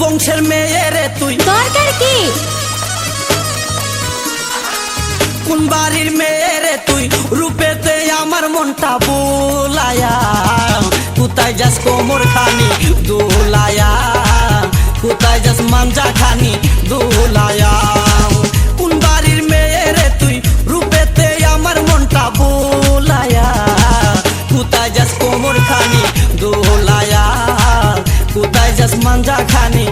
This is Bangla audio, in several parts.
বংশের মেয়ে রে তুই। দরকার কি? কোন বাড়ির মেয়ে রে তুই? রূপেতে আমার মনটা বোলায়া। কোথায় যাস কোমর খানি? দোলায়া। কোথায় যাস মাঞ্জা খানি? দোলায়া। কোন বাড়ির মেয়ে রে তুই? রূপেতে আমার মনটা বোলায়া। কোথায় যাস কোমর খানি? দোলায়া। কোথায় যাস মাঞ্জা খানি?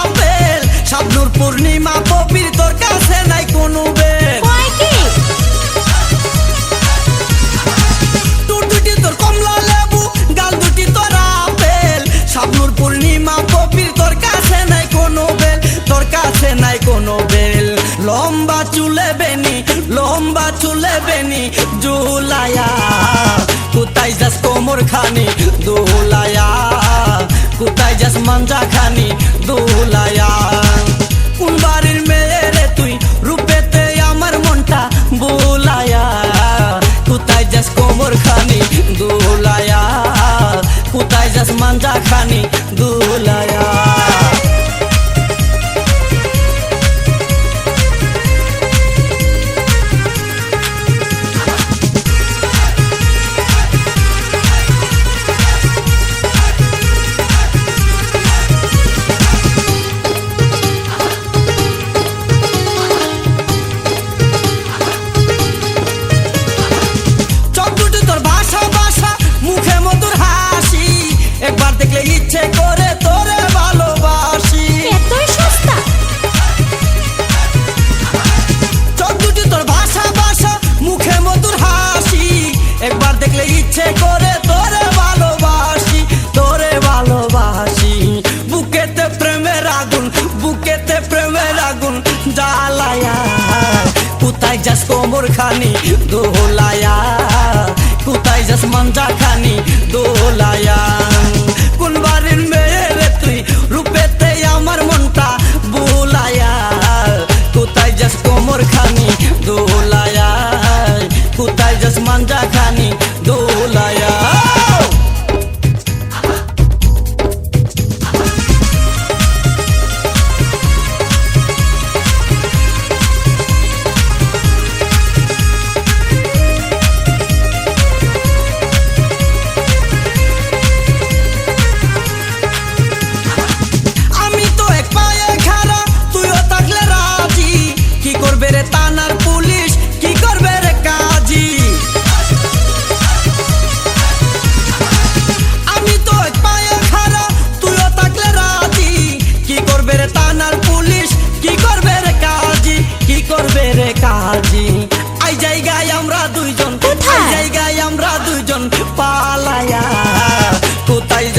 আপেল। পূর্ণিমা কবির তোর কাছে নাই কোনো বেনি জুলায়া কোথায় যাস কোমর খানি দোলায়া কোথায় যাস মাঞ্জা খানি দোলায়া কোন বাড়ির মেয়ে রে তুই রূপেতে আমার মনটা বোলায়া কোথায় যাস কোমর খানি দোলায়া কোথায় যাস মাঞ্জা খানি দোলায়া আগুন বুকেতে প্রেমের আগুন জ্বালায়া কোথায় যাস কোমর খানি দোলায়া কোথায় যাস মঞ্জা খানি দোলায়া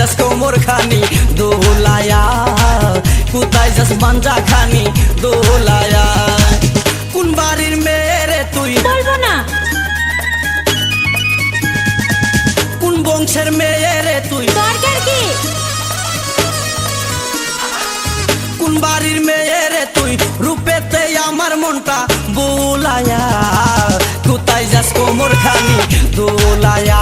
যাস কোমর খানি দোলায়া। কোথায় যাস মাঞ্জা খানি দোলায়া। কোন বাড়ির মেয়ে তুই? বলব না। কোন বংশের মেয়ে রে তুই? দরকার কি? কোন বাড়ির মেয়ে রে তুই? রূপেতে আমার মনটা বোলায়া কোথায় যাস কোমর খানি দোলায়া।